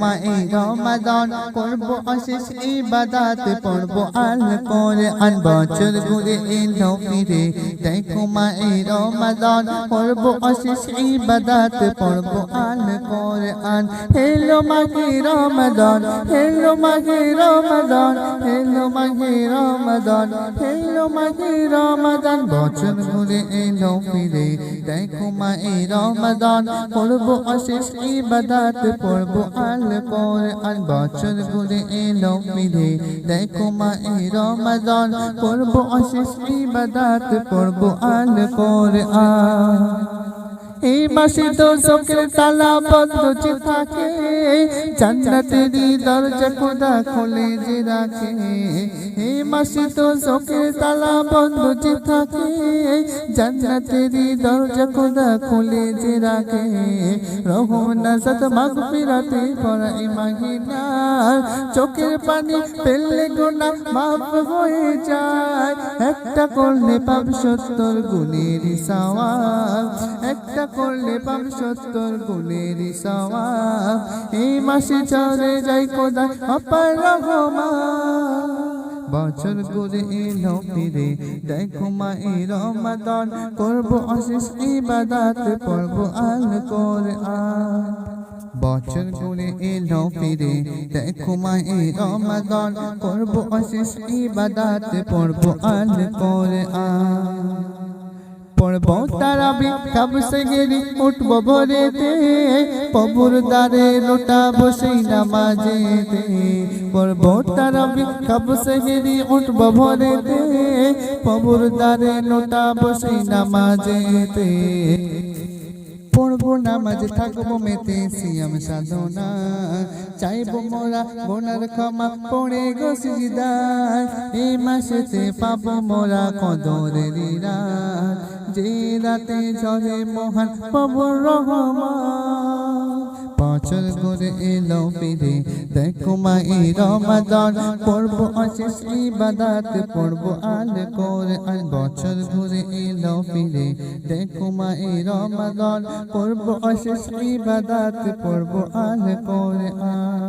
মা এই রমাদান করব অশেষ ইবাদাত পড়ব আল করে আন বছর ঘুরে এলো ফিরে দেখো মা এই রমাদান করব অশেষ ইবাদাত পড়ব আল করে আন হেলো মাঘে রমাদান হেলো মাঘে রমাদান হেলো মাঘে রমাদান হেলো মাঘে রমাদান বছর ঘুরে এলো ফিরে দেখো মা এই রমাদান পড়ব অশেষ ইবাদাত পড়ব আল করে আর বছর ঘুরে এলো ফিরে। দেখো মা এই রমাদান করব অশেষ ইবাদাত করব আল করে এই মাসে চোখের তালা বন্ধ যে থাকে জান্নাতেরই দরজা খোদা খোলে যে রাখে। এই মাসে চোখের তালা বন্ধ যে থাকে জান্নাতেরই দরজা খোদা খোলে যে রাখে। রহম নাজাত মাগফিরাতে পড়াই মাহিনা চোখের পানি পেলে গোনা মাফ হয়ে যায়। একটা করলে পাব সত্তর গুণের সওয়াব। একটা করলে পাব সত্তর গুণের সওয়াব এই মাসে চলে যাই খোদা অপার রহমান বছর ঘুরে এলো ফিরে, দেখো মা এই রমাদান করব অশেষ ইবাদাত, পড়ব আল করে আন বছর ঘুরে এলো ফিরে, দেখো মা এই রমাদান করব অশেষ ইবাদাত, পড়ব আল করে আন পড়ব তারাবি কাবসে গেরি উঠব ভোরেতে? পবুর দ্বারে লোটা বসে নামাজেতে। পড়ব তারাবি কাবসে গেরি উঠব ভোরেতে? পবুর দ্বারে লোটা বসে নামাজেতে। পড়ব নামাজ, থাকব মেতে, সিয়াম সাধনা। চাইব মোরা বোনার ক্ষমা পড়ে গো সিজদায় এই মাসেতে পাবো মোরা কদরের রাত যে রাতে চলে মহান পাবো রহমান। বছর ঘুরে এলো ফিরে। দেখো মা এই রমাদান, পড়ব অশেষ ইবাদাত পড়ব আল করে আর বছর ঘুরে এলো ফিরে। দেখো মা এই রমাদান, পড়ব অশেষ ইবাদাত পড়ব আল আর